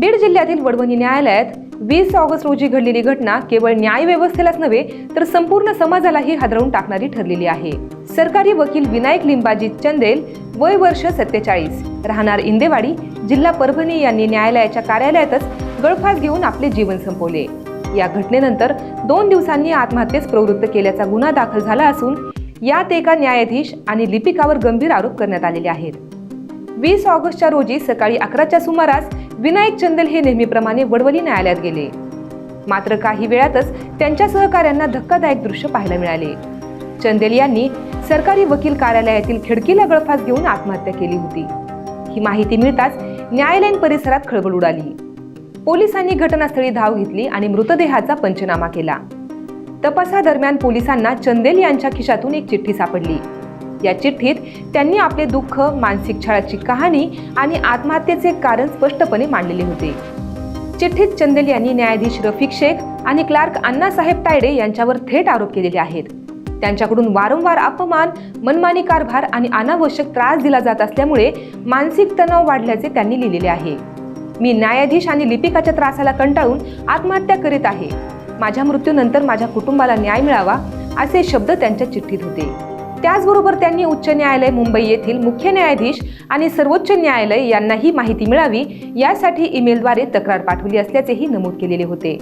बीड जिल्ह्यातील वडवणी न्यायालयात वीस ऑगस्ट रोजी घडलेली घटना केवळ न्यायव्यवस्थेलाच नव्हे तर संपूर्ण समाजालाही हादरवून टाकणारी ठरलेली आहे. सरकारी वकील विनायक लिंबाजी चंदेल वय वर्ष सत्तेचाळीस. राहणार इंदेवाडी जिल्हा परभणी यांनी न्यायालयाच्या कार्यालयातच गळफास घेऊन आपले जीवन संपवले. या घटनेनंतर दोन दिवसांनी आत्महत्येस प्रवृत्त केल्याचा गुन्हा दाखल झाला असून यात एका न्यायाधीश आणि लिपिकावर गंभीर आरोप करण्यात आलेले आहेत. वीस ऑगस्टच्या रोजी सकाळी अकराच्या सुमारास विनायक चंदेल हे नेहमीप्रमाणे वडवली न्यायालयात गेले. मात्र काही वेळातच त्यांच्या सहकाऱ्यांना धक्कादायक दृश्य पाहायला मिळाले. चंदेल यांनी सरकारी वकील कार्यालयातील खिडकीला गळफास घेऊन आत्महत्या केली होती. ही माहिती मिळताच न्यायालयीन परिसरात खळबळ उडाली. पोलिसांनी घटनास्थळी धाव घेतली आणि मृतदेहाचा पंचनामा केला. तपासादरम्यान पोलिसांना चंदेल यांच्या खिशातून एक चिठ्ठी सापडली. या चिठ्ठीत त्यांनी आपले दुःख मानसिक छळाची कहाणी आणि आत्महत्येचे कारण स्पष्टपणे मांडलेले होते. चिठ्ठीत चंदेल यांनी न्यायाधीश रफिक शेख आणि क्लार्क अण्णासाहेब तायडे यांच्यावर थेट आरोप केलेले आहेत. त्यांच्याकडून वारंवार अपमान मनमानी कारभार आणि अनावश्यक त्रास दिला जात असल्यामुळे मानसिक तणाव वाढल्याचे त्यांनी लिहिलेले आहे. मी न्यायाधीश आणि लिपिकाच्या त्रासाला कंटाळून आत्महत्या करीत आहे. माझ्या मृत्यूनंतर माझ्या कुटुंबाला न्याय मिळावा असे शब्द त्यांच्या चिठ्ठीत होते. त्याचबरोबर त्यांनी उच्च न्यायालय मुंबई येथील मुख्य न्यायाधीश आणि सर्वोच्च न्यायालय यांनाही माहिती मिळावी यासाठी ईमेलद्वारे तक्रार पाठवली असल्याचेही नमूद केलेले होते.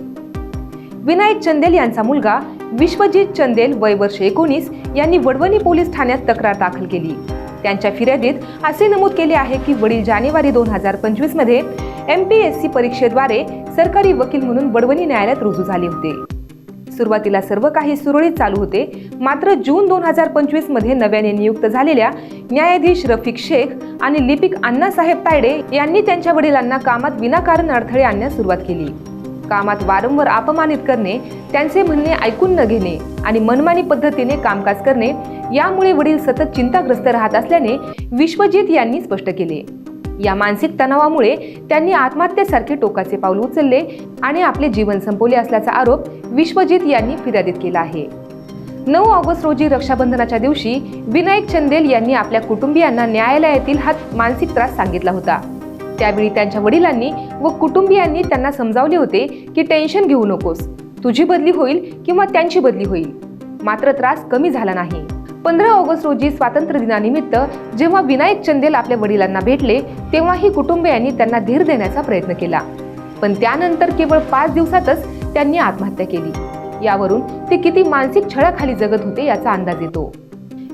विनायक चंदेल यांचा मुलगा विश्वजित चंदेल वय वर्ष एकोणीस यांनी वडवणी पोलीस ठाण्यात तक्रार दाखल केली. त्यांच्या फिर्यादीत असे नमूद केले आहे की वडील जानेवारी दोन हजार पंचवीसमध्ये एम पी एस सी परीक्षेद्वारे सरकारी वकील म्हणून वडवणी न्यायालयात रुजू झाले होते. सुरुवातीला सर्व काही सुरळीत चालू होते. मात्र जून दोन हजार पंचवीसमध्ये नव्याने नियुक्त झालेल्या न्यायाधीश रफिक शेख आणि लिपिक अण्णासाहेब तायडे यांनी त्यांच्या वडिलांना कामात विनाकारण अडथळे आणण्यास सुरुवात केली. कामात वारंवार अपमानित करणे त्यांचे म्हणणे ऐकून न घेणे आणि मनमानी पद्धतीने कामकाज करणे यामुळे वडील सतत चिंताग्रस्त राहत असल्याने विश्वजित यांनी स्पष्ट केले. या मानसिक तणावामुळे त्यांनी आत्महत्येसारखे टोकाचे पाऊल उचलले आणि आपले जीवन संपवले असल्याचा आरोप विश्वजित यांनी फिर्यादीत केला आहे. नऊ ऑगस्ट रोजी रक्षाबंधनाच्या दिवशी विनायक चंदेल यांनी आपल्या कुटुंबियांना न्यायालयातील हा मानसिक त्रास सांगितला होता. त्यावेळी त्यांच्या वडिलांनी व कुटुंबियांनी त्यांना समजावले होते की टेन्शन घेऊ नकोस. तुझी बदली होईल किंवा त्यांची बदली होईल. मात्र त्रास कमी झाला नाही. पंधरा ऑगस्ट रोजी स्वातंत्र्य दिनानिमित्त जेव्हा विनायक चंदेल आपल्या वडिलांना भेटले तेव्हाही कुटुंबियांनी त्यांना धीर देण्याचा प्रयत्न केला. पण त्यानंतर केवळ पाच दिवसातच त्यांनी आत्महत्या केली. यावरून ते किती मानसिक छळाखाली जगत होते याचा अंदाज येतो.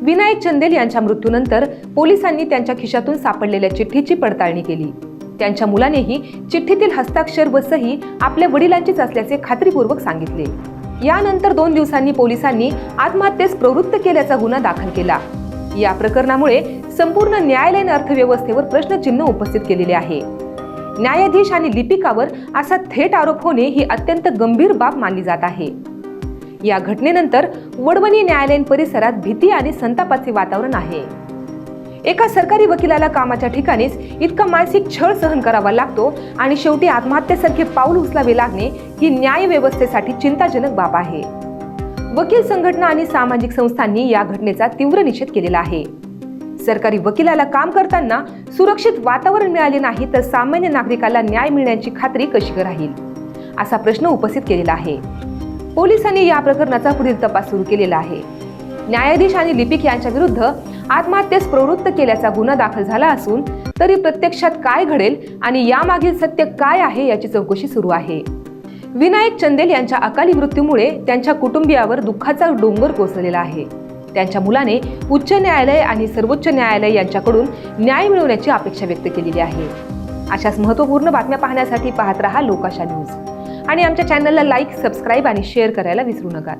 विनायक चंदेल यांच्या मृत्यूनंतर पोलिसांनी त्यांच्या खिशातून सापडलेल्या चिठ्ठीची पडताळणी केली. त्यांच्या मुलानेही चिठ्ठीतील हस्ताक्षर व सही आपल्या वडिलांचीच असल्याचे खात्रीपूर्वक सांगितले. यानंतर दोन दिवसांनी पोलिसांनी आत्महत्येस प्रवृत्त केल्याचा गुन्हा दाखल केला. या प्रकरणामुळे संपूर्ण न्यायालयीन अर्थव्यवस्थेवर प्रश्नचिन्ह उपस्थित केलेले आहे. न्यायाधीश आणि लिपिकावर असा थेट आरोप होणे ही अत्यंत गंभीर बाब मानली जात आहे. या घटनेनंतर वडवणी न्यायालयीन परिसरात भीती आणि संतापाचे वातावरण आहे. एका सरकारी वकिलाला कामाच्या ठिकाणीच इतका मानसिक छळ सहन करावा लागतो आणि शेवटी आत्महत्येसारखे पाऊल उचलावे लागणे ही न्याय व्यवस्थेसाठी चिंताजनक बाब आहे. वकील संघटना आणि सामाजिक संस्थांनी या घटनेचा तीव्र निषेध केलेला आहे. सरकारी वकिलाला काम करताना सुरक्षित वातावरण मिळाले नाही तर सामान्य नागरिकाला न्याय मिळण्याची खात्री कशी राहील? असा प्रश्न उपस्थित केलेला आहे. पोलिसांनी या प्रकरणाचा पुढील तपास सुरू केलेला आहे. न्यायाधीश आणि लिपिक यांच्या विरुद्ध आत्महत्येस प्रवृत्त केल्याचा गुन्हा दाखल झाला असून तरी प्रत्यक्षात काय घडेल आणि यामागील सत्य काय आहे याची चौकशी सुरू आहे. विनायक चंदेल यांच्या अकाली मृत्यूमुळे त्यांच्या कुटुंबियावर दुःखाचा डोंगर कोसळलेला आहे. त्यांच्या मुलाने उच्च न्यायालय आणि सर्वोच्च न्यायालय यांच्याकडून न्याय मिळवण्याची अपेक्षा व्यक्त केलेली आहे. अशाच महत्त्वपूर्ण बातम्या पाहण्यासाठी पाहत रहा लोकाशा न्यूज. आणि आमच्या चॅनलला लाईक सबस्क्राईब आणि शेअर करायला विसरू नका.